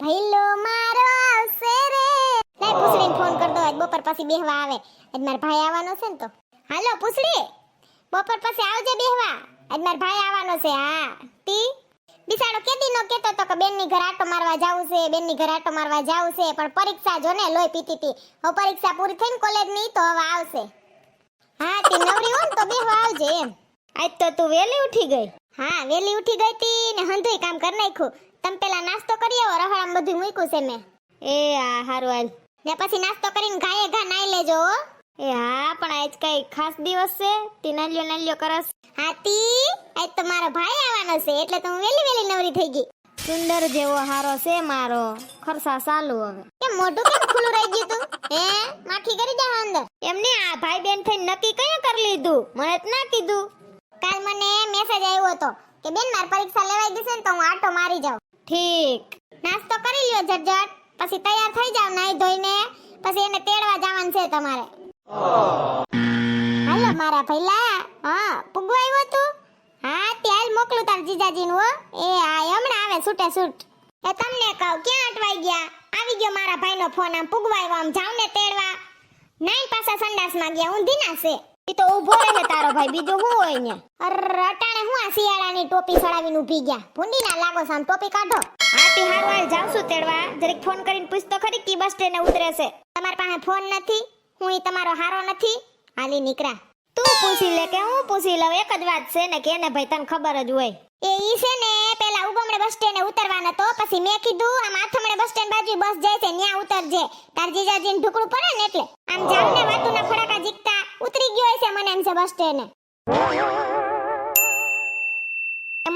ભઈલો મારો આવશે રે. લાય પૂછડીને ફોન કર દો આજ બપોર પછી બેહવા આવે. આજ મારા ભાઈ આવવાનો છે ને તો. હાલો પૂછડી. બપોર પછી આવજે બેહવા. આજ મારા ભાઈ આવવાનો છે હા. તી બિસાડો કેદી નો કેતો તો કે બેનની ઘર આટો મારવા જાવું છે બેનની ઘર આટો મારવા જાવું છે પણ પરીક્ષા જો ને લોહી પીતી તી. હવે પરીક્ષા પૂરી થઈને કોલેજની તો હવે આવશે. હા તી નવરી હોય ને તો બેહવા આવજે એમ. આજ તો તું વેલી ઉઠી ગઈ. હા વેલી ઉઠી ગઈ તી ને હંધુય કામ કરી નાખ્યું. તમે પેલા નાસ્તો કરી આવો રહાડામાં બધું મૂક્યું છે મેં. એ આ હારું હાલ. ને પછી નાસ્તો કરીને ઘાયે ઘા નાઈ લેજો એ હા પણ આજ કઈ ખાસ દિવસ છે? તી નાલ્યો નાલ્યો કરસ હાતી આજ તો મારો ભાઈ આવવાનો છે એટલે તો હું વેલી વેલી નવરી થઈ ગઈ. સુંદર જેવો હારો છે મારો. ખરસા ચાલુ હવે. કેમ મોઢું કેમ ખુલ્લું રહી ગયું તું? હે? માખી કરી જાવ અંદર. એમને આ ભાઈ બેન થઈને નક્કી કયા કરી લીધું? મને જ ના કીધું. કાલ મને મેસેજ આવ્યો હતો કે બેન મારી પરીક્ષા લેવાઈ ગઈ છે ને તો હું આટો મારી જાઉં. ઠીક. નાસ્તો કરી લ્યો ઝટઝટ. પછી તૈયાર થઈ જાવ નાઈ ધોઈને. પછી એને તેડવા જવાનું છે તમારે. હાલો, મારા ભઈલા. હા પુગવા આવ્યો તું? હા તેલ મોકલું તાર જીજાજીનું, હો. એ હા હમણાં આવે છૂટે છૂટ. એ તમને કહું, ક્યાં અટવાઈ ગયા? આવી ગયો મારા ભાઈનો ફોન, આમ પુગવા આવ્યો, આમ જાવ ને તેડવા. નાઈ પાછા સંડાસમાં ગયા ઊંધી ના છે. એ તો ઊભો રહે તારો ભાઈ, બીજું શું હોય ને અર હું આ શિયાળાની ટોપી સડાવીને ઊભી ગયા. ભૂંડી ના લાગો સામ ટોપી કાઢો. હાથી હારું હાલ જાઉં છું તેડવા. જરીક ફોન કરીને પૂછ તો ખરી કી બસ સ્ટેન્ડે ઉતરે છે. તમારી પાસે ફોન નથી? હું તમારો હારો નથી? હાલી નીકળા તું પૂછી લે કે હું પૂછી લઉં? એક જ વાત છે ને કે એને ભાઈ તને ખબર જ હોય. એ ઈ છે ને પેલા ઉગમણે બસ સ્ટેન્ડ ઉતરવાનો તો પછી મેં કીધું આમ આથમણે બસ સ્ટેન્ડ બાજુ બસ જાય છે ન્યા ઉતરજે. તાર જીજાજીને ઢુકડું પડે ને એટલે. આમ જામને વાતુના ફડાકા જીકતા ઉતરી ગયો છે મને એમ છે બસ સ્ટેન્ડે.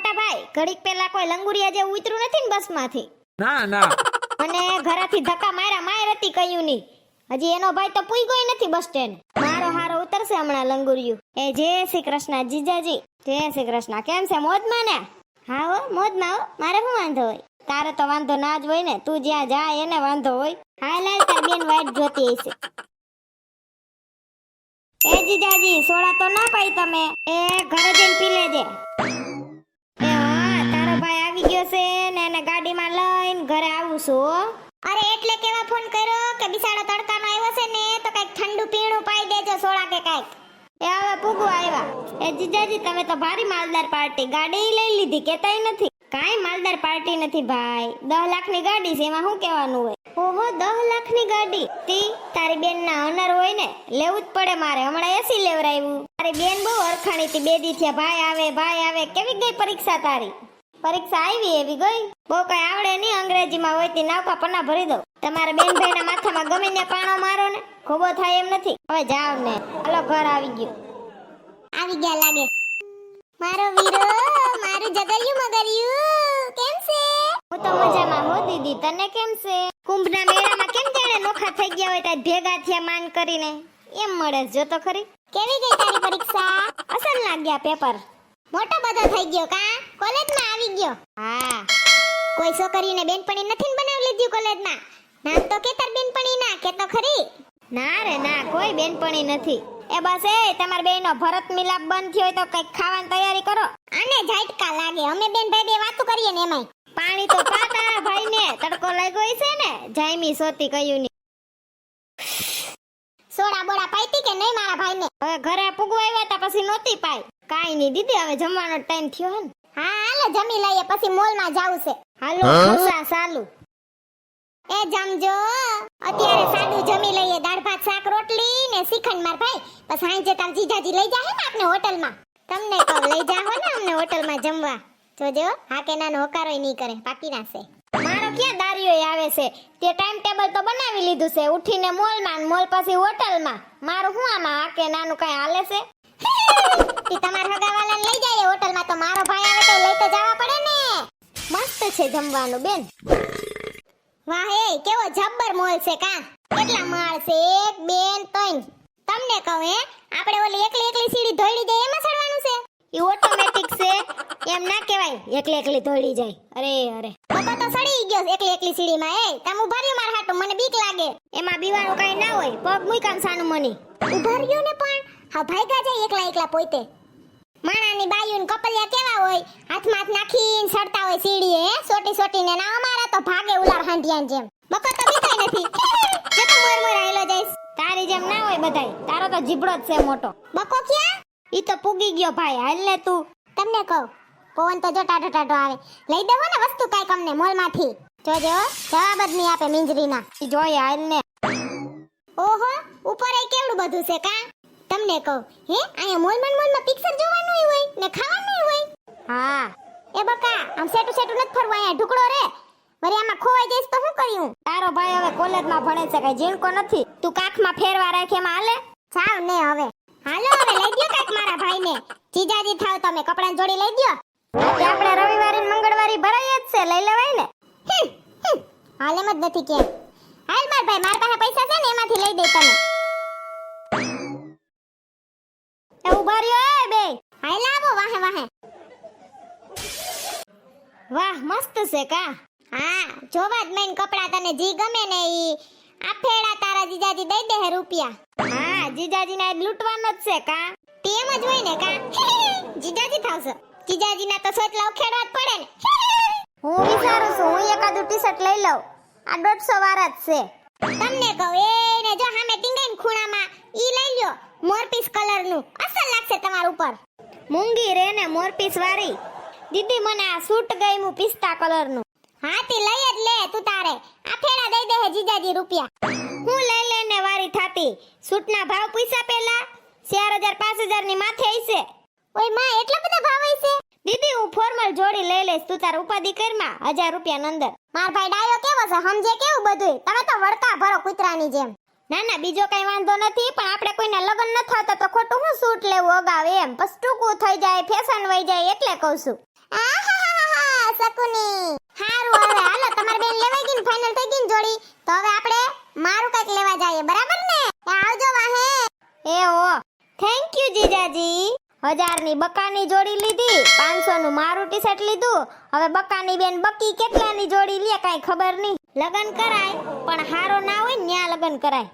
મોટા ભાઈ ઘડીક પેલા કોઈ લંગુરિયા જે ઉતર્યું નથી ને બસમાંથી? ના ના. અને ઘરેથી ધક્કા માર્યા માયર હતી કયું નહીં. હજી એનો ભાઈ તો પૂઈ નથી બસ સ્ટેન્ડ. મારો હારો ઉતરશે હમણાં લંગુરિયું. એ જય શ્રી કૃષ્ણ જીજાજી. જય શ્રી કૃષ્ણ. કેમ છે? મોજમાં ને હા હો મોજમાં હો. મારે શું વાંધો હોય? તારે તો વાંધો ના જ હોય ને. તું જ્યાં જા એને વાંધો હોય. હા લાલ તાર બેન વાઈટ જોતી હશે. એ જીજાજી સોડા તો ના પાઈ તમે. એ ઘરે જઈને પી લેજે. આવી ગયો છે ને એને ગાડીમાં લઈને ઘરે આવું છું અરે, એટલે કેવા ફોન કર્યો કે બિસાડો તડકાનો આવ્યો છે ને, તો કંઈક ઠંડુ પીણું પાઈ દેજો સોડા કે કંઈક. એ હવે પૂગવા આવ્યા. એ જીજાજી, તમે તો ભારી માલદાર પાર્ટી ગાડી લઈ લીધી, કેતાય નથી. કાંઈ માલદાર પાર્ટી નથી ભાઈ. દસ લાખની ગાડી છે, એમાં શું કહેવાનું હોય? ઓહો દસ લાખની ગાડી. તી, તારી બેન ના ઓનર હોય ને, લેવું જ પડે મારે. હમણાં એસી લેવરાયું તારી બેન બહુ અરખાણી હતી બે દી થયા. ભાઈ આવે ભાઈ આવે. કેવી ગઈ પરીક્ષા તારી? પરીક્ષા આવી એવી ગઈ? બહુ કઈ આવડે નહીં અંગ્રેજીમાં હોય તે નાવકા પન્ના ભરી દો તમારા બેન ભાઈના માથામાં ગમે ને પાણો મારો ને? ખોબો થાય એમ નથી? હવે જાવ ને. હાલો ઘર આવી ગયો. આવી ગયા લાગે. મારો વીરો મારું જગર્યું મગર્યું. કેમ છે? હું તો મજામાં હો દીદી. તને કેમ છે? કુંભના મેળામાં કેમ જાણે નોખા થઈ ગયા હોય ત્યાં ભેગા થયા માન કરીને? એમ મળે જો તો ખરી. કેવી ગઈ તારી પરીક્ષા? અસલ લાગ્યા પેપર. મોટો બધો થઈ ગયો કા? કોલેજમાં આવી ગયો. હા. કોઈ છોકરીને બેનપણી નથી બનાવી લીધી કોલેજમાં? નામ તો કે બેનપણી ના કે તો ખરી? ના રે, ના, કોઈ બેનપણી નથી. એ બસ એ, તમાર બેયનો ભરત મિલાપ બંધ થયો તો કંઈક ખાવાની તૈયારી કરો. આને ઝાટકા લાગે. અમે બેન ભાઈ બે વાતો કરીએ ને એમાંય. પાણી તો પા તારા ભાઈને, તડકો લાગ્યો છે ને? જાયમી સોતી કયું ની. સોડા બોડા પાઈતી કે નહીં મારા ભાઈને? હવે ઘરે પુગવા આવ્યા તા પછી નોતી પાઈ. કાઈ નહીં. દીદી હવે જમવાનો ટાઈમ થયો હે ને. હા હાલે જમી લઈએ. પછી મોલમાં જાવું છે. હાલો ખુશા સાલું એ જમજો. અત્યારે સાદું જમી લઈએ. દાળ ભાત શાક રોટલી ને શ્રીખંડ માર ભાઈ. પછી સાંજે તાર જીજાજી લઈ જાહે ને હોટલ હોટલમાં. તમને તો લઈ જાહો ને અમને હોટલમાં જમવા. જોજો હા કે નાનો હોકારો નહીં કરે. પાકી નાસે મારો ક્યાં દારીઓ આવે છે? તે ટાઈમ ટેબલ તો બનાવી લીધું છે. ઉઠીને મોલમાં મોલ પછી હોટલમાં. મારું શું આમાં હા કે નાનું કઈ હાલે છે? એમાં એમ ના કહેવાય, એકલી એકલી ધોળી જાય. અરે અરે. બાબા તો સડી ગયો એકલી એકલી સીડીમાં, એ. તમે ઊભા રહ્યો મારા હાટુ, મને બીક લાગે. એમાં બીવાનું કઈ ના હોય, પગ મૂકામ સાનું મની. ઊભા ને પણ? હા ભાઈ જાય એકલા એકલા પોતે માણાની બાયુન કપલિયા કેવા હોય? હાથમાં હાથ નાખીને સડતા હોય સીડીએ, હે? સોટી સોટીને. ના, અમારા તો ભાગે ઉલાર હાંડિયાન જેમ. બકો તો બીતાય નથી. જે તો મોર મોર આયલો જઈશ, તારી જેમ ના હોય બધાય. તારો તો જીબડો જ છે મોટો. બકો ક્યાં? ઈ તો પૂગી ગયો ભાઈ, હાલ ને તું. તમને કહું, પવન તો જો ટાટો ટાટો આવે. લઈ દેવો ને વસ્તુ કાંઈક અમને મોલમાંથી. જોજો જવાબ જ નહીં આપે મિંજરીના. ઈ જોઈએ, હાલ ને. ઓહો, ઉપર એ કેવડું બધું છે, કા? તમને કહું હે? અહીંયા મોલમાં મોલમાં પિક્ચર જોવાનું હોય ને ખાવાનું હોય. હા. એ બકા આમ સેટુ સેટુ નથી ફરવું અહીંયા ઢુકડો રે. વળી આમાં ખોવાઈ જઈશ તો શું કર્યું તારો ભાઈ હવે કોલેજમાં ભણે છે કઈ જીણકો નથી. તું કાખમાં ફેરવા રાખે એમાં હાલે? જાવ ને હવે. હાલો હવે લઈ દ્યો કાક મારા ભાઈને. જીજાજી થાવ તમે કપડાં જોડી લઈ દ્યો. આજે આપણે રવિવારે ને મંગળવારે ભરાય જ છે લઈ લેવાય ને. હાલ એમ જ નથી કે. હાલ માર ભાઈ મારા પાસે પૈસા છે ને એમાંથી લઈ દે તમે એ ઊભા રહ્યો, એ બે. હાલ આવો વાહે વાહે. વાહ, મસ્ત છે કા? હા, જોવા જ મેન કપડા તને જી ગમે ને ઈ. આ તારા જીજાજી દઈ દે રૂપિયા. હા, જીજાજીને આજ લૂંટવાનો જ છે કા? તેમ જ હોય ને કા? જીજાજી થાવશે. જીજાજીના તો સોટલા ઉખેડવા જ પડે ને. હું વિચારું છું, હું એકાદું ટી શર્ટ લઈ લઉં. આ દોઢસો વાળા જ છે. તમને કહું, એ ને જો સામે ટીંગાઈને ખૂણામાં ઈ લઈ લ્યો મોરપીસ કલરનું અસલ લાગશે તમારા ઉપર મૂંગી રે ને મોરપીસ વાળી. દીદી, મને આ સૂટ ગયું પિસ્તા કલરનું. હા તે લઈ જ લે તું તારે. આ ફેડા દઈ દે જીજાજી રૂપિયા. હું લઈ લઈને વારી થાતી. સૂટના ભાવ પૂછ્યા પેલા ચાર હજાર, પાંચ હજારની માથે હશે. ઓયમાં, એટલા બધા ભાવ છે દીદી, હું ફોર્મલ જોડી લઈ લઈશ. તું તાર ઉપાધિ કરમાં હજાર રૂપિયા અંદર. માર ભાઈ ડાયો કેવો છે? સમજે કેવું બધું તમે તો વળકા ભરો કૂતરાની જેમ. ના ના, બીજો કઈ વાંધો નથી, પણ આપણે કોઈને લગ્ન ન થતા તો ખોટું હું સૂટ લેવું અગાવે એમ. પછી ટૂંકું થઈ જાય ફેશન વઈ જાય એટલે કહું છું. શકુની. હારું, હવે હાલો, તમારે બેન લેવાઈ ગઈ ને થઈ ગઈ જોડી. તો હવે આપણે મારું કંઈક લેવા જઈએ, બરાબર ને? આવજો વાહે. એ ઓ થેન્ક યુ જીજાજી. હજારની બકાની જોડી લીધી પાંચસો નું મારું ટી શર્ટ લીધું. હવે બકાની બેન બકી કેટલાની જોડી લે, કાંઈ ખબર નહીં. લગ્ન કરાય, પણ હારો ના હોય ન્યા લગ્ન કરાય.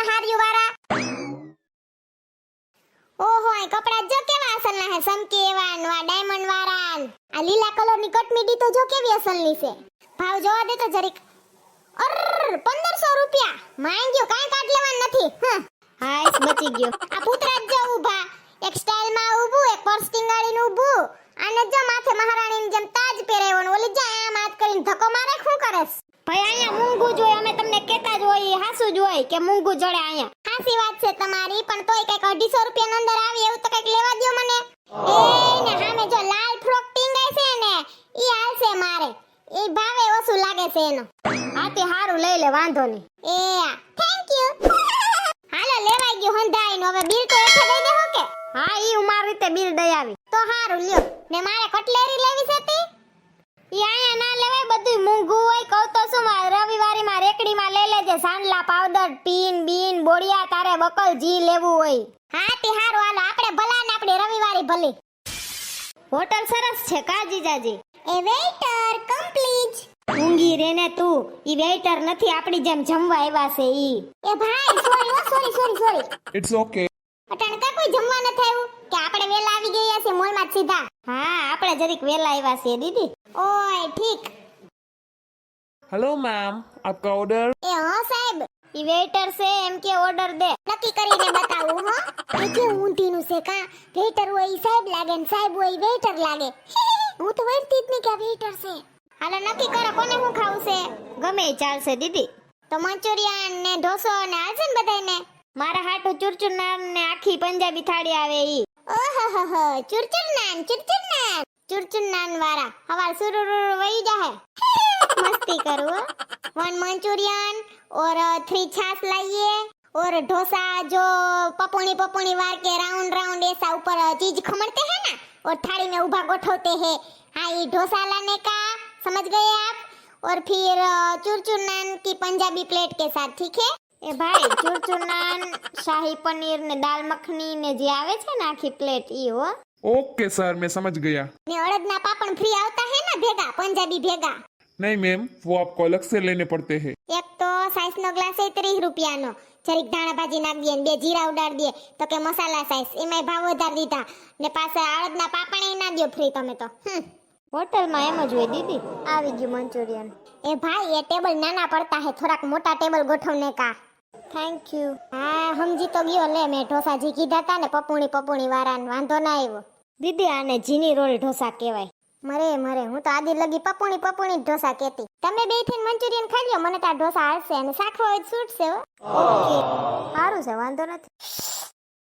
ને હાર્યું વાળા ઓહો આ કપડા જો કેવા અસલના હે? સમકી એવા નવા ડાયમંડ વાળા આ લીલા કલરની કટમીડી તો જો કેવી અસલની છે. ભાવ જોવા દે તો જરીક. અર 1500 રૂપિયા. માંગ્યો, કાઈ કાઢ લેવાનું નથી. હં હાઈસ બચી ગયો. આ પુતરા જ જો ઊભા. એક સ્ટાઇલમાં ઊભું, એક પર્સ ટીંગાળીને ઊભું. અને જો માથે મહારાણીની જેમ તાજ પહેરાવ્યો ને ઓલી જા આમ હાથ કરીને ધક્કો મારે શું કરેસ ભાઈ, અહીંયા મૂંગું જોઈ અમે તમને કહેતા જ હોય, હાસું જ હોય કે મૂંગું જોડે અહીંયા. હાસી વાત છે તમારી, પણ તોય કંઈક અઢીસો રૂપિયા અંદર આવી એવું તો કંઈક લેવા દો મને. એ ને હામે જો લાલ ફ્રોક ટીંગાય છે ને, ઈ હાલશે મારે. એ ભાવે ઓછું લાગે છે એનો. આથી હારું લઈ લે, વાંધો નહીં. એ થેન્ક યુ હાલો, લેવાઈ ગયો હંધાઈ નો હવે બિલ તો એઠે દઈ દેહો કે? હા, ઈ ઉમાર મારી રીતે બિલ દઈ આવી. તો હારું, લ્યો. ને મારે કટલેરી લેવી છે અહીંયા ના લેવાય બધું મૂંગું હોય. કહું તો શું મારે રવિવારી માં રેકડીમાં લઈ લેજે. સાંડલા પાવડર પીન બીન બોડિયા તારે બકલ જી લેવું હોય. હા તે હારું. હાલો આપણે ભલા ને આપણે રવિવારી ભલે. હોટલ સરસ છે કાજી જાજી. એ વેઇટર કમ્પ્લીટ. ઊંઘી રે ને તું. ઈ વેઇટર નથી આપણી જેમ જમવા આવ્યા છે ઈ. એ ભાઈ sorry sorry sorry sorry It's okay. અટાણે કા કોઈ જમવા નથી થયું કે આપણે વેલા આવી ગયા છે મોલ માં સીધા હા આપણે જરીક વેલા આવ્યા છે દીદી ઓય ઠીક હેલો મેમ આપકા ઓર્ડર એ હા સાહેબ ઈ વેઇટર છે એમ કે ઓર્ડર દે નક્કી કરીને બતાવું હો એ કે ઊંધીનું છે કા વેઇટર હોય ઈ સાહેબ લાગે ને સાહેબ હોય વેઇટર લાગે હું તો વેઇટતી જ નહીં કે વેઇટર છે હાલો નક્કી કરો કોને હું ખાવું છે ગમે ચાલશે દીદી તો મંચુરિયન ને ઢોસો ને હાલશે ને બધાને મારા હાટુ ચુરચુર નામ ને આખી પંજાબી થાળી આવે ઈ ઓહો ચુરચુર નાન ચુરચુર નાન ચુરચુર નાન વાળા હવાર સુરુરુ વહી જાહે મસ્તી કરું હો वन मंचूरियन और थ्री छाछ लाइए और डोसा जो पपुनी पपुनी वार के राउंड राउंड ऐसा ऊपर चीज खमड़ते हैं ना और थाली में उभा गोठवते हैं हाँ ये डोसा लाने का समझ गए आप और फिर अ, चूरचूर नान की पंजाबी प्लेट के साथ ठीक है એ ભાઈ ચૂરચૂર નાન શાહી પનીર ને દાલ મખની ને જે આવે છે ને આખી પ્લેટ ઈ હો ओके सर मैं समझ गया ने अड़द ना पापड़ फ्री આવતા હે ને ભેગા પંજાબી ભેગા नहीं मैम वो आपको अलग से लेने पड़ते हैं એક તો સાઈઝ નો ગ્લાસ એ ત્રીસ રૂપિયાનો જરીક ધાણા ભાજી નાખી દે ને બે જીરા ઉડાડી દે તો કે મસાલા સાઈઝ એમાંય ભાવ વધારી દીધા ને પાછા અડદના પાપણી ના દ્યો ફ્રી તમે તો હમ હોટલમાં એમ જ હોય દીદી આવી ગયું મંચુરિયન એ ભાઈ એ ટેબલ નાના પડતા હે થોડાક મોટા ટેબલ ગોઠવને કા થેન્ક યુ હા સમજી તો ગયો લે મેં ઢોસા જે કીધા તા ને પપુણી પપુણી વાળાને વાંધો ના આવ્યો. દીદી આને જીની રોલ ઢોસા કહેવાય. મરે મરે હું તો આદિ લગી પપુણી પપુણી ઢોસા કહેતી. તમે બેથી મંચુરિયન ખાઈ લ્યો મને ત્યાં ઢોસા આવશે અને શાખા હોય છૂટશે ઓકે. સારું છે વાંધો નથી.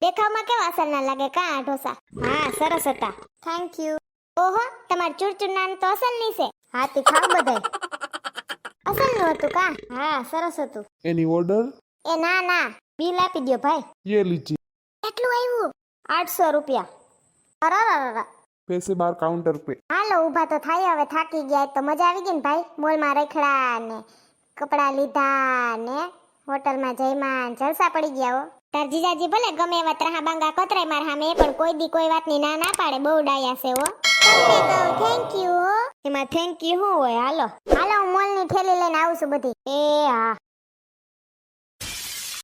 દેખાવમાં કેવા અસર ના લાગે કા આ ઢોસા? હા સરસ હતા. થેન્ક યુ ઓહો તમાર ચૂરચૂર નાન તો અસલની છે. હા તે ખાવ બધાય. અસલનું હતું કા? હા સરસ હતું. એની ઓર્ડર એ ના ના બિલ આપી દો ભાઈ એ લીજી કેટલું આવ્યું આઠસો રૂપિયા અરર પૈસે બાર કાઉન્ટર પે હાલો ઊભા તો થાય હવે થાકી ગયા તો મજા આવી ગઈ ને ભાઈ મોલમાં રખડા ને કપડા લીધા ને હોટલમાં જઈમાં જલસા પડી ગયા હો તાર જીજાજી ભલે ગમે એવા ત્રાહા બાંગા કતરાય માર હામે પણ કોઈ દી કોઈ વાતની ના ના પાડે બહુ ડાયા છે હો તમને કહું થેન્ક યુ એમાં થેન્ક યુ શું હોય હાલો હાલો હું મોલની થેલી લઈને આવું છું બધી એ હા